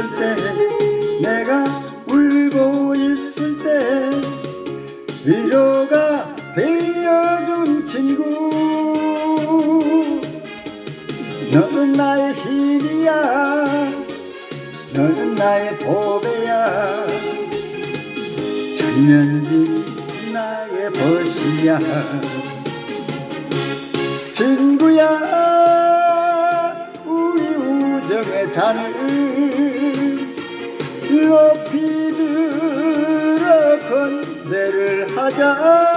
있을 때 내가 울고 있을 때 위로가 되어준 친구. 너는 나의 힘이야. 너는 나의 보배야. 전면직이 나의 벗이야. 친구야 우리 우정의 잔을 높이 들어 건배를 하자.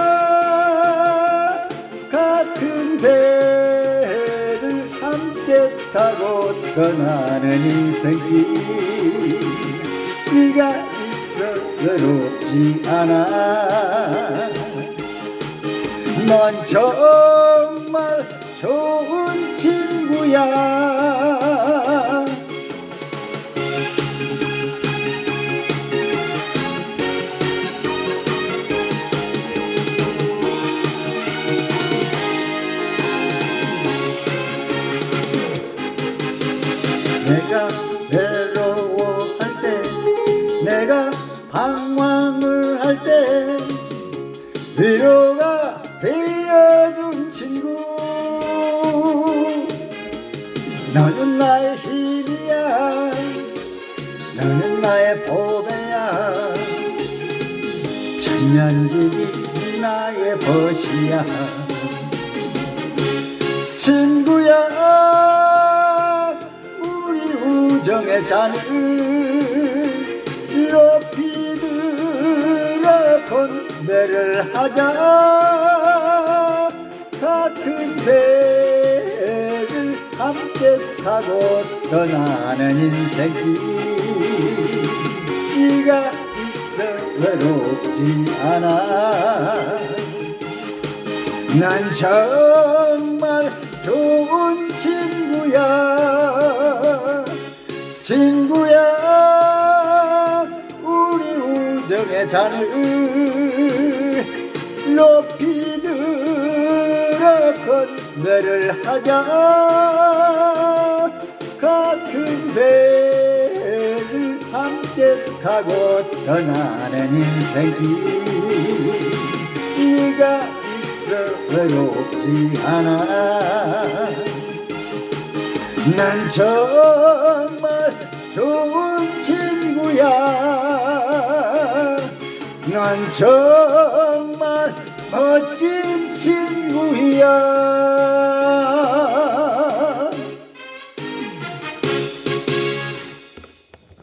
같은 배를 함께 타고 떠나는 인생길 네가 있어 외롭지 않아. 넌 정말 좋은 친구야 위로가 되어준 친구. 너는 나의 힘이야. 너는 나의 보배야. 천년지기 나의 벗이야. 친구야 우리 우정의 잔을 건배를 하자. 같은 배를 함께 타고 떠나는 인생길 네가 있어 외롭지 않아. 난 정말 좋은 친구야. 친구야. 우리 우정의 잔을 높이 들어 건배를 하자. 같은 배를 함께 타고 떠나는 인생길 네가 있어 외롭지 않아. 난 정말 좋은 친구야. 난 정말 멋진 친구야.